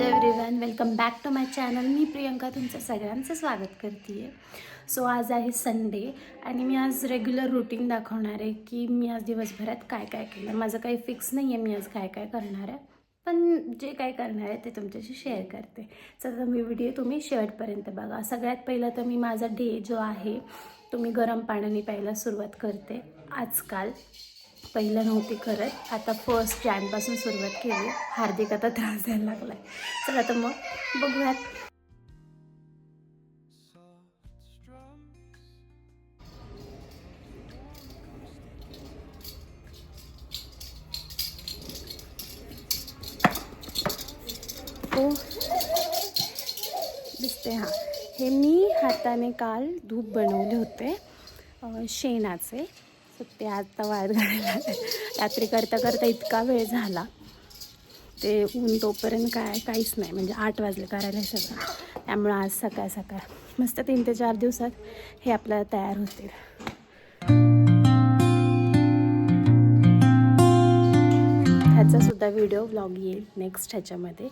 Hello everyone welcome back to my channel मी प्रियंका तुमचं सगळ्यांचं स्वागत करते आहे सो आज आहे संडे आणि मी आज रेग्युलर रुटीन दाखवणार आहे की मी आज दिवसभरात काय काय केलं. माझं काही फिक्स नाही आहे मी आज काय काय करणार आहे पण जे काय करणार आहे ते तुमच्याशी शेअर करते. चला मी व्हिडिओ तुम्ही शेवटपर्यंत बघा. सगळ्यात पहिलं तर मी माझा डे जो आहे तो मी गरम पाण्याने प्यायला सुरुवात करते. आजकाल पहिलं नव्हती करत. आता फर्स्ट जॅनपासून सुरुवात केली. हार्दिक आता त्रास द्यायला लागला आहे चला तर मग बघूयात. हो दिसते हां. हे मी हाताने काल धूप बनवले होते शेणाचे. सो ते आता वाळत घालायला रात्री करता करता इतका वेळ झाला. ते ऊन तोपर्यंत काय काहीच नाही. म्हणजे आठ वाजले करायला सगळं. त्यामुळं आज सकाळ सकाळ. मस्त तीन ते चार दिवसात हे आपल्याला तयार होतील. ह्याचा सुद्धा व्हिडिओ व्लॉग येईल नेक्स्ट ह्याच्यामध्ये.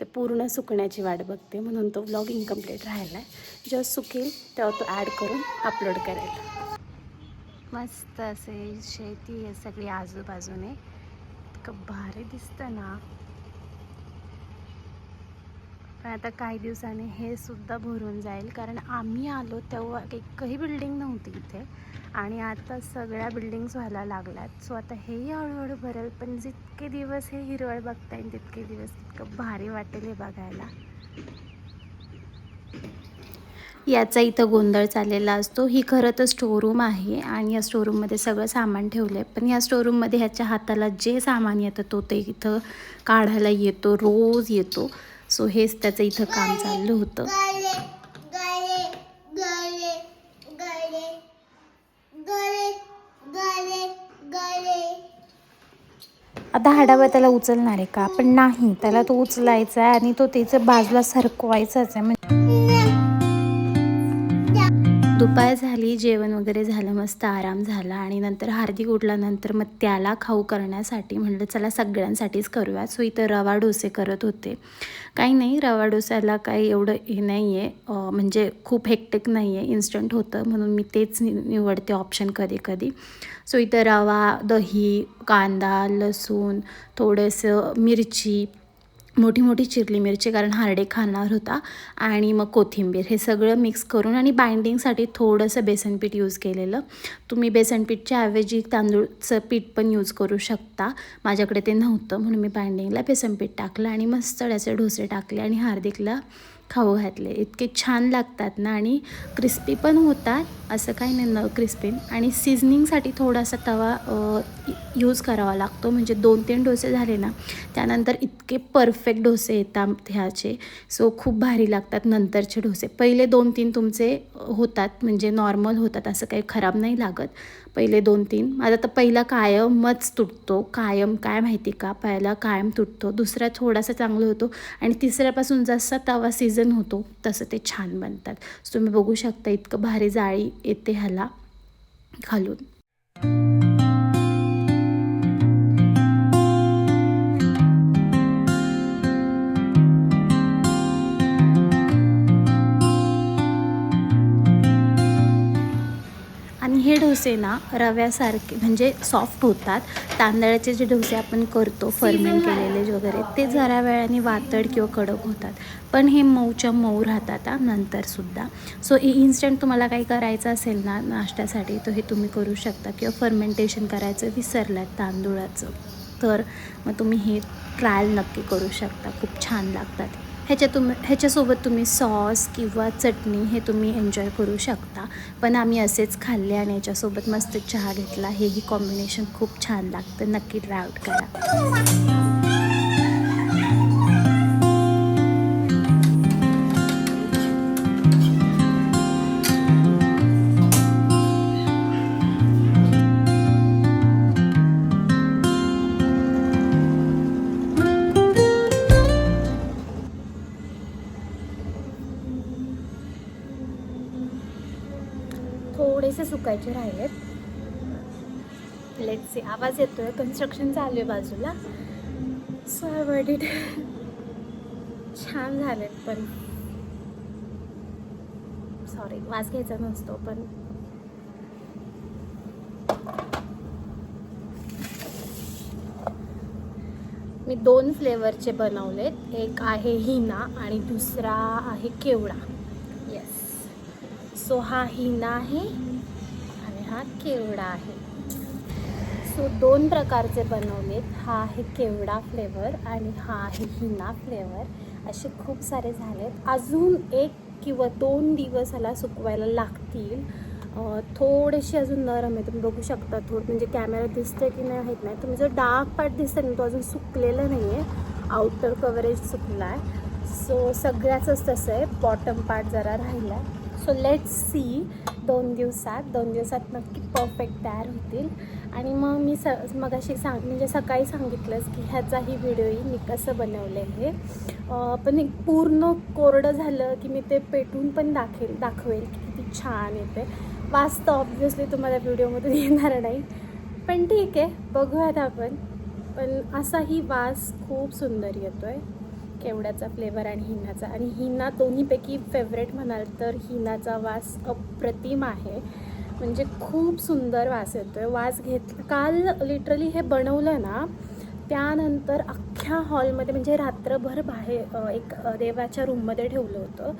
ते पूर्ण सुकण्याची वाट बघते म्हणून तो व्लॉग इनकम्प्लीट राहिला आहे जेव्हा सुकेल तेव्हा तो ॲड करून अपलोड करेल. मस्त असे शेती आहे सगळी आजूबाजूने. इतकं भारी दिसतं ना. पण आता काही दिवसांनी हे सुद्धा भरून जाईल. कारण आम्ही आलो तेव्हा एकही बिल्डिंग नव्हती इथे. आणि आता सगळ्या बिल्डिंग्स व्हायला लागल्यात. सो आता हेही हळूहळू भरेल. पण जितके दिवस हे हिरवळ बघता येईल तितके दिवस इतकं भारी वाटेल हे बघायला. याचा इथं गोंधळ चाललेला असतो. ही खरं तर स्टोरूम आहे आणि या स्टोरूममध्ये सगळं सामान ठेवलं आहे पण या स्टोरूममध्ये ह्याच्या हाताला जे सामान येतं तो ते इथं काढायला येतो रोज येतो. सो हेच त्याचं इथं काम चाललं होतं. आता हा त्याला उचलणार आहे का? पण नाही त्याला तो उचलायचा आहे आणि तो त्याचं बाजूला सरकवायचाच आहे. दुपार झाली जेवण वगैरे झालं मस्त आराम झाला आणि नंतर हार्दिक उठल्यानंतर मग त्याला खाऊ करण्यासाठी म्हणलं चला सगळ्यांसाठीच करूया. सो इथं रवा डोसे करत होते. काही नाही रवा डोस्याला काही एवढं हे नाही आहे म्हणजे खूप हेक्टिक नाही आहे इन्स्टंट होतं म्हणून मी तेच नि निवडते ऑप्शन कधी कधी. सो इथं रवा दही कांदा लसूण थोडंसं मिरची मोठी मोठी चिरली मिरची कारण हार्डे खाणार होता. आणि मग कोथिंबीर हे सगळं मिक्स करून आणि बाइंडिंगसाठी थोडंसं बेसनपीठ यूज केलेलं. तुम्ही बेसनपीठच्या ऐवजी तांदूळचं पीठ पण यूज करू शकता. माझ्याकडे ते नव्हतं म्हणून मी बाइंडिंगला बेसनपीठ टाकलं आणि मस्त त्याचे डोसे टाकले आणि हार्दिकला खाऊ घातले. इतके छान लागतात ना आणि क्रिस्पी पण होतात असं काही नाही न क्रिस्पी आणि सिझनिंगसाठी थोडासा तवा यूज करावा लागतो. म्हणजे दोन तीन डोसे झाले ना त्यानंतर इतके परफेक्ट डोसे येतात ह्याचे. सो खूप भारी लागतात नंतरचे डोसे. पहिले दोन तीन तुमचे होतात म्हणजे नॉर्मल होतात असं काही खराब नाही लागत. पहिले दोन तीन माझा तर पहिला कायमच तुटतो. कायम काय माहिती का? पहिला कायम तुटतो. दुसरा थोडासा चांगलं होतो. आणि तिसऱ्यापासून जसा तवा सीझन होतो तसं ते छान बनतात. सो तुम्ही बघू शकता इतकं भारी जाळी येते ह्याला घालून डोसे ना रव्यासारखे म्हणजे सॉफ्ट होतात. तांदळाचे जे डोसे आपण करतो फर्मेंट केलेले वगैरे ते जरा वेळाने वातड किंवा कडक होतात. पण हे मऊच्या मऊ राहतात हा नंतरसुद्धा सो इन्स्टंट तुम्हाला काही करायचं असेल ना नाश्त्यासाठी तर हे तुम्ही करू शकता. किंवा फर्मेंटेशन करायचं विसरलात तांदूळाचं तर मग तुम्ही हे ट्रायल नक्की करू शकता. खूप छान लागतात. ह्याच्या तुम ह्याच्यासोबत तुम्ही सॉस किंवा चटणी हे तुम्ही एन्जॉय करू शकता. पण आम्ही असेच खाल्ले आणि याच्यासोबत मस्त चहा घेतला. हेही कॉम्बिनेशन खूप छान लागतं. नक्की ट्राय आउट करा. थोडेसे सुकायचे राहिलेत. लेट सी आवाज येतोय. कन्स्ट्रक्शन चालू आहे बाजूला. सो आय वर्ड इट छान झालेत पण. सॉरी वास घ्यायचा नसतो पण. मी दोन फ्लेवरचे बनवलेत. एक आहे हिना आणि दुसरा आहे केवडा. सो हा हिना आहे आणि हा केवडा आहे. सो दोन प्रकारचे बनवलेत. हा आहे केवडा फ्लेवर आणि हा आहे हिना फ्लेवर असे खूप सारे झालेत. अजून एक किंवा दोन दिवस ह्याला सुकवायला लागतील. अं, थोडेसे अजून नरम आहे तुम्ही बघू शकता थोडं. म्हणजे कॅमेरा दिसतंय की नाही माहीत नाही. तुम्ही जो डार्क पार्ट दिसतं ना तो अजून सुकलेला नाही आहे आउटर कव्हरेज सुकला आहे सो सगळ्याचंच तसं आहे. बॉटम पार्ट जरा राहिला. आहे सो लेट्स सी दोन दिवसात दोन दिवसात नक्की परफेक्ट तयार होतील. आणि मग मी स मगाशी सांग म्हणजे सकाळी सांगितलंच की ह्याचाही व्हिडिओही मी कसं बनवलं हे. पण एक पूर्ण कोरडं झालं की मी ते पेटून पण दाखेल दाखवेल की किती छान येते वास तर ऑब्व्हियसली तुम्हाला व्हिडिओमधून येणार नाही. पण ठीक आहे बघूयात आपण. पण असाही वास खूप सुंदर येतो आहे केवड्याचा फ्लेवर आणि हिनाचा आणि हिना दोन्हीपैकी फेवरेट म्हणाल तर हिनाचा वास अप्रतिम आहे. म्हणजे खूप सुंदर वास येतो आहे वास घेत काल लिटरली हे बनवलं ना त्यानंतर अख्ख्या हॉलमध्ये म्हणजे रात्रभर बाहेर एक देवाच्या रूममध्ये ठेवलं होतं.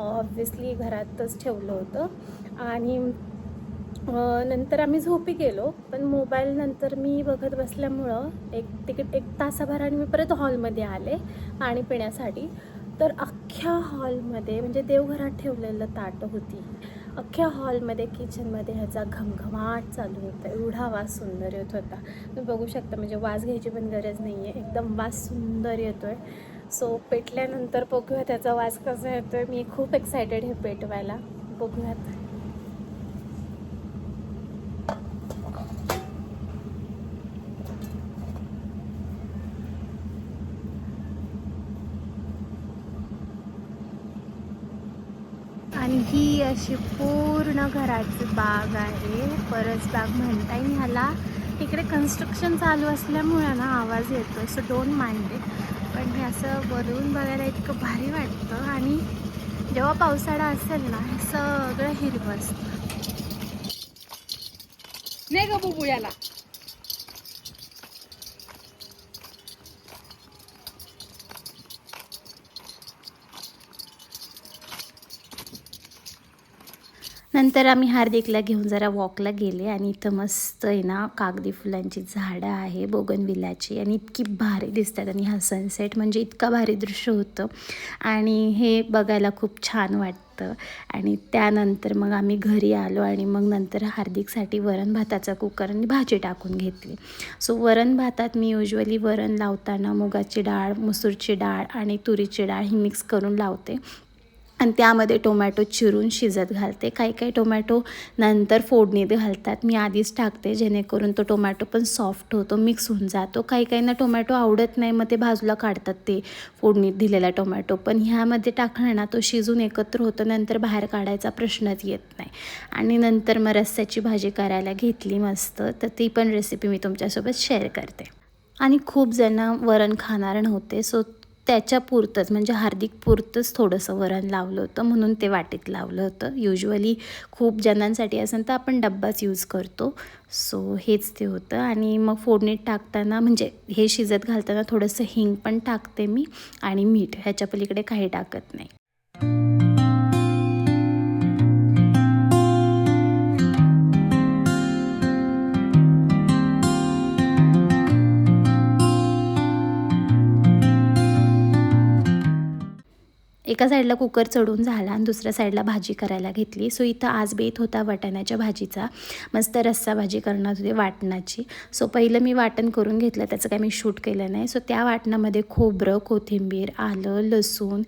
ऑब्व्हियसली घरातच ठेवलं होतं. आणि नंतर आम्ही झोपी गेलो पण मोबाईल नंतर मी बघत बसल्यामुळं एक तिकीट एक तासाभराने मी परत हॉलमध्ये आले पाणी पिण्यासाठी. तर अख्ख्या हॉलमध्ये म्हणजे देवघरात ठेवलेलं ताट होती. अख्ख्या हॉलमध्ये किचनमध्ये ह्याचा घमघमाट चालू होता. एवढा वास सुंदर येत होता. तुम्ही बघू शकता म्हणजे वास घ्यायची पण गरज नाही आहे एकदम वास सुंदर येतो आहे सो पेटल्यानंतर बघूया त्याचा वास कसा येतो आहे मी खूप एक्सायटेड आहे पेटवायला. बघूयात आणि ही अशी पूर्ण घराची बाग आहे. परस बाग म्हणता येईल ह्याला. इकडे कन्स्ट्रक्शन चालू असल्यामुळे ना आवाज येतो असं डोंट माइंड इट पण हे असं वरून बघायला इतकं भारी वाटतं. आणि जेव्हा पावसाळा असेल ना हे सगळं हिरवं असतं. नाही ग बुबू नंतर आम्ही हार्दिकला घेऊन जरा वॉकला गेले आणि इथं मस्त आहे ना कागदी फुलांची झाडं आहे बोगनविल्याची आणि इतकी भारी दिसतात आणि हा सनसेट म्हणजे इतका भारी दृश्य होतं. आणि हे बघायला खूप छान वाटतं. आणि त्यानंतर मग आम्ही घरी आलो आणि मग नंतर हार्दिकसाठी वरण भाताचा कुकर आणि भाजी टाकून घेतली. सो वरण भातात मी युजली वरण लावताना मुगाची डाळ मसूरची डाळ आणि तुरीची डाळ ही मिक्स करून लावते. आणि त्यामध्ये टोमॅटो चिरून शिजत घालते. काही काही टोमॅटो नंतर फोडणीत घालतात. मी आधीच टाकते जेणेकरून तो टोमॅटो पण सॉफ्ट होतो मिक्स होऊन जातो. काही काहींना टोमॅटो आवडत नाही मग ते बाजूला काढतात ते फोडणीत दिलेला टोमॅटो. पण ह्यामध्ये टाकणार ना तो शिजून एकत्र होतो नंतर बाहेर काढायचा प्रश्नच येत नाही. आणि नंतर मग रस्स्याची भाजी करायला घेतली मस्त तर ती पण रेसिपी मी तुमच्यासोबत शेअर करते. आणि खूप जण वरण खाणार नव्हते सो त्याच्या पुरतंच म्हणजे हार्दिक पुरतंच थोडंसं वरण लावलं होतं म्हणून ते वाटीत लावलं होतं. युजली खूप जणांसाठी असेल तर आपण डब्बाच यूज करतो. सो हेच ते होतं. आणि मग फोडणीत टाकताना म्हणजे हे शिजत घालताना थोडंसं हिंग पण टाकते मी आणि मीठ. ह्याच्या पलीकडे काही टाकत नाही. एका साईडला कुकर चढून झाला आणि दुसऱ्या साईडला भाजी करायला घेतली. सो इथं आज बेत होता वाटाण्याच्या भाजीचा. मस्त रस्सा भाजी करणार होते वाटणाची. सो पहिलं मी वाटण करून घेतलं त्याचं काय मी शूट केलं नाही. सो त्या वाटणामध्ये खोबरं कोथिंबीर आलं लसूण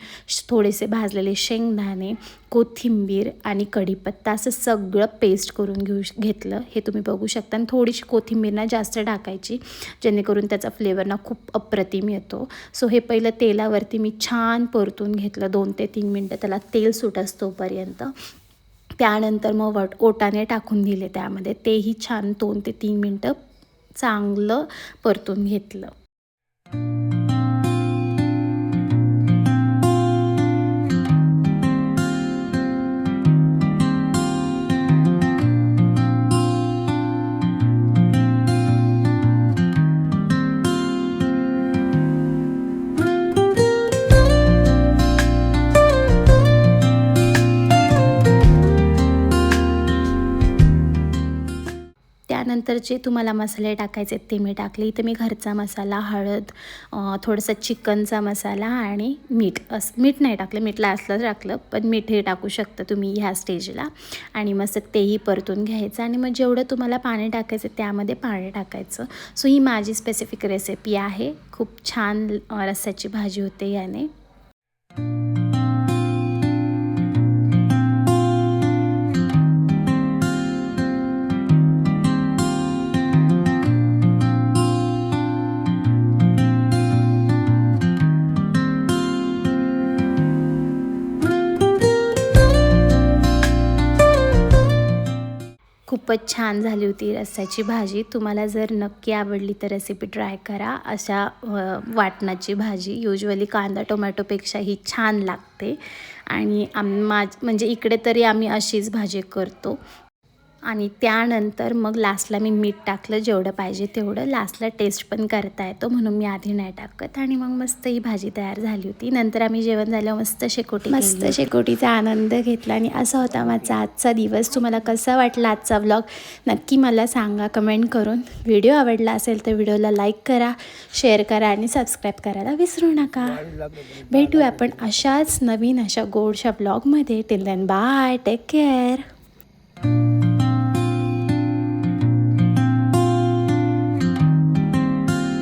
थोडेसे भाजलेले शेंगदाणे कोथिंबीर आणि कढीपत्ता असं सगळं पेस्ट करून घेऊ श- घेतलं. हे तुम्ही बघू शकता. आणि थोडीशी कोथिंबीर ना जास्त टाकायची जेणेकरून त्याचा फ्लेवर ना खूप अप्रतिम येतो. सो हे पहिलं तेलावरती मी छान परतून घेतलं. दोन ते तीन मिनटं त्याला तेल सुटस तोपर्यंत. त्यानंतर मग वट ओटाने टाकून दिले त्यामध्ये. तेही छान दोन ते तीन मिनटं चांगलं परतून घेतलं. त्यानंतर जे तुम्हाला मसाले टाकायचे आहेत ते मी टाकले. इथं मी घरचा मसाला हळद थोडंसं चिकनचा मसाला आणि मीठ. असं मीठ नाही टाकलं मीठला असलं टाकलं पण मीठ हे टाकू शकता तुम्ही ह्या स्टेजला. आणि मस्त तेही परतून घ्यायचं आणि मग जेवढं तुम्हाला पाणी टाकायचं त्यामध्ये पाणी टाकायचं. सो ही माझी स्पेसिफिक रेसिपी आहे. खूप छान रस्स्याची भाजी होते याने. खूपच छान झाली होती रस्स्याची भाजी. तुम्हाला जर नक्की आवडली तर रेसिपी ट्राय करा. अशा वाटणाची भाजी. युजली कांदा टोमॅटोपेक्षा ही छान लागते. आणि आम माझ म्हणजे इकडे तरी आम्ही अशीच भाजी करतो. आणि त्यानंतर मग लास्टला मी मीठ टाकलं जेवढं पाहिजे तेवढं. लास्टला टेस्ट पण करता येतो म्हणून मी आधी नाही टाकत. आणि मग मस्त ही भाजी तयार झाली होती. नंतर आम्ही जेवण झालं मस्त शेकोटी मस्त शेकोटीचा आनंद घेतला आणि असा होता माझा आजचा दिवस. तुम्हाला कसा वाटला आजचा व्लॉग नक्की मला सांगा कमेंट करून. व्हिडिओ आवडला असेल तर व्हिडिओला लाईक करा शेअर करा आणि सबस्क्राईब करायला विसरू नका. भेटू आपण अशाच नवीन अशा गोडशा ब्लॉगमध्ये till then bye take care